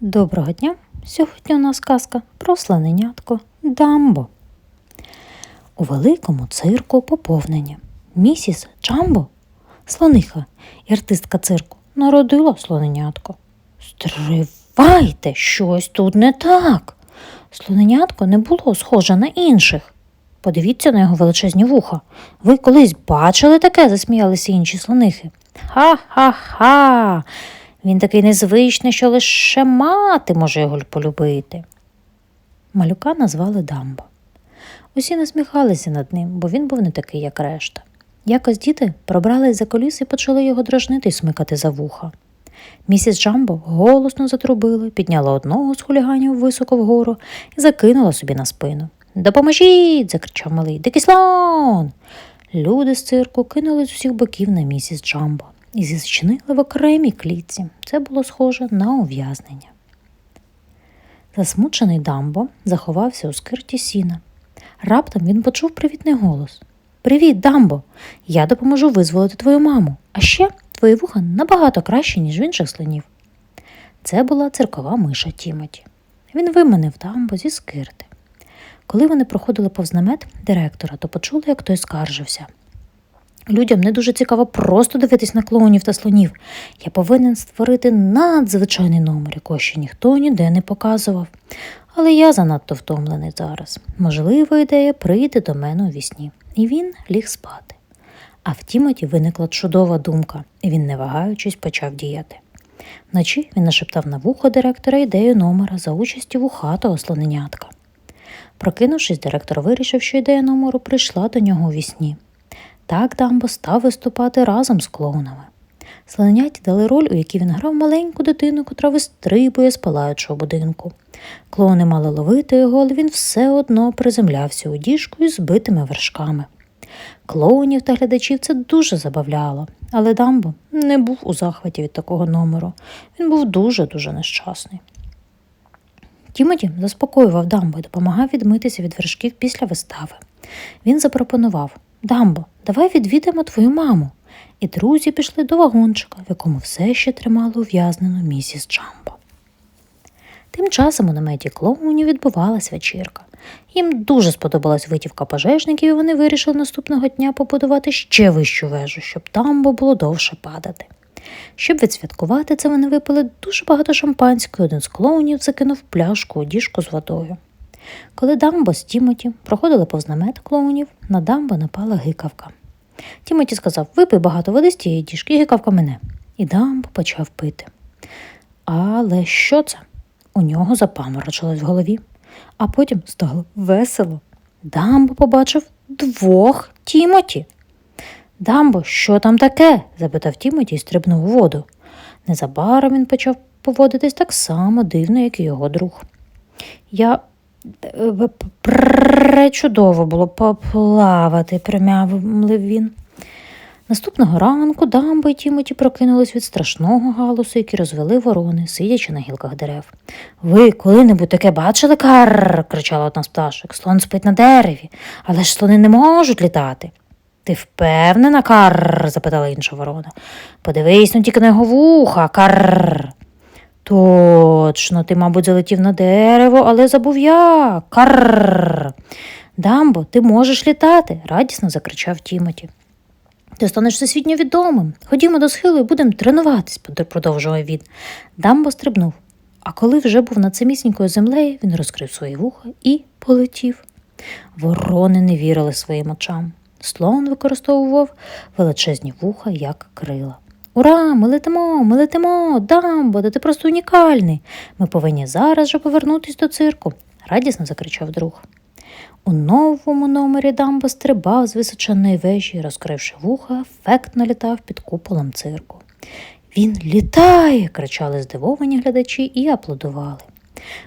Доброго дня! Сьогодні у нас казка про слоненятко Дамбо. У великому цирку поповнення. Місіс Джамбо, слониха і артистка цирку, народила слоненятко. Стривайте, щось тут не так. Слоненятко не було схоже на інших. Подивіться на його величезні вуха. Ви колись бачили таке? засміялися інші слонихи. Ха-ха-ха. Він такий незвичний, що лише мати може його полюбити. Малюка назвали Дамбо. Усі насміхалися над ним, бо він був не такий, як решта. Якось діти пробрались за коліс і почали його дражнити й смикати за вуха. Місіс Джамбо голосно затрубила, підняла одного з хуліганів високо вгору і закинула собі на спину. Допоможіть! закричав малий. Дикий слон! Люди з цирку кинули з усіх боків на місіс Джамбо і зіщинили в окремій клітці. Це було схоже на ув'язнення. Засмучений Дамбо заховався у скирті сіна. Раптом він почув привітний голос. Привіт, Дамбо! Я допоможу визволити твою маму, а ще твої вуха набагато кращі, ніж в інших слонів. Це була циркова миша Тімоті. Він виманив Дамбо зі скирти. Коли вони проходили повз намет директора, то почули, як той скаржився. Людям не дуже цікаво просто дивитись на клоунів та слонів. Я повинен створити надзвичайний номер, якого ще ніхто ніде не показував. Але я занадто втомлений зараз. Можлива ідея прийде до мене у вісні. І він ліг спати. А в Тімоті виникла чудова думка, і він, не вагаючись, почав діяти. Вночі він нашептав на вухо директора ідею номера за участі вухатого слоненятка. Прокинувшись, директор вирішив, що ідея номеру прийшла до нього у вісні. Так Дамбо став виступати разом з клоунами. Слоненяті дали роль, у якій він грав маленьку дитину, котра вистрибує з палаючого будинку. Клоуни мали ловити його, але він все одно приземлявся у діжку із збитими вершками. Клоунів та глядачів це дуже забавляло, але Дамбо не був у захваті від такого номеру. Він був дуже-дуже нещасний. Тімоті заспокоював Дамбо і допомагав відмитися від вершків після вистави. Він запропонував Дамбо, давай відвідаємо твою маму. І друзі пішли до вагончика, в якому все ще тримало ув'язнену місіс Джамбо. Тим часом у наметі клоунів відбувалась вечірка. Їм дуже сподобалась витівка пожежників, і вони вирішили наступного дня побудувати ще вищу вежу, щоб тамбо було довше падати. Щоб відсвяткувати це, вони випили дуже багато шампанського, один з клоунів закинув пляшку у діжку з водою. Коли Дамбо з Тімоті проходили повз намет клоунів, на Дамбо напала гикавка. Тімоті сказав випий багато води з тієї діжки, гикавка мене. І Дамбо почав пити. Але що це? У нього запаморочилось в голові, а потім стало весело. Дамбо побачив двох Тімоті. Дамбо, що там таке? запитав Тімоті і стрибнув у воду. Незабаром він почав поводитись так само дивно, як і його друг. Я пречудово було поплавати, примявив він. Наступного ранку Дамбо і Тімоті прокинулись від страшного галусу, який розвели ворони, сидячи на гілках дерев. Ви коли-небудь таке бачили, карр? кричала одна з пташок. Слон спить на дереві, але ж слони не можуть літати. Ти впевнена, карр? запитала інша ворона. Подивись ну тільки на його вуха, карр. Точно, ти, мабуть, залетів на дерево, але забув я. Карр. Дамбо, ти можеш літати, радісно закричав Тімоті. Ти станеш всесвітньо відомим. Ходімо до схилу і будемо тренуватись, продовжував він. Дамбо стрибнув. А коли вже був над самісінькою землею, він розкрив свої вуха і полетів. Ворони не вірили своїм очам. Слон використовував величезні вуха як крила. Ура, ми летимо, ми летимо, Дамбо, да ти просто унікальний. Ми повинні зараз же повернутись до цирку, радісно закричав друг. У новому номері Дамбо стрибав з височеної вежі, розкривши вуха, ефектно літав під куполом цирку. Він літає, кричали здивовані глядачі і аплодували.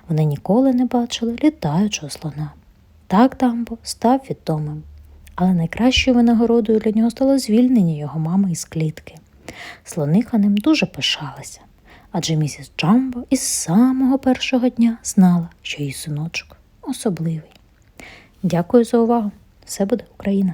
Вони ніколи не бачили літаючого слона. Так Дамбо став відомим, але найкращою винагородою для нього стало звільнення його мами із клітки. Слониха ним дуже пишалася, адже місіс Джамбо із самого першого дня знала, що її синочок особливий. Дякую за увагу! Все буде Україна!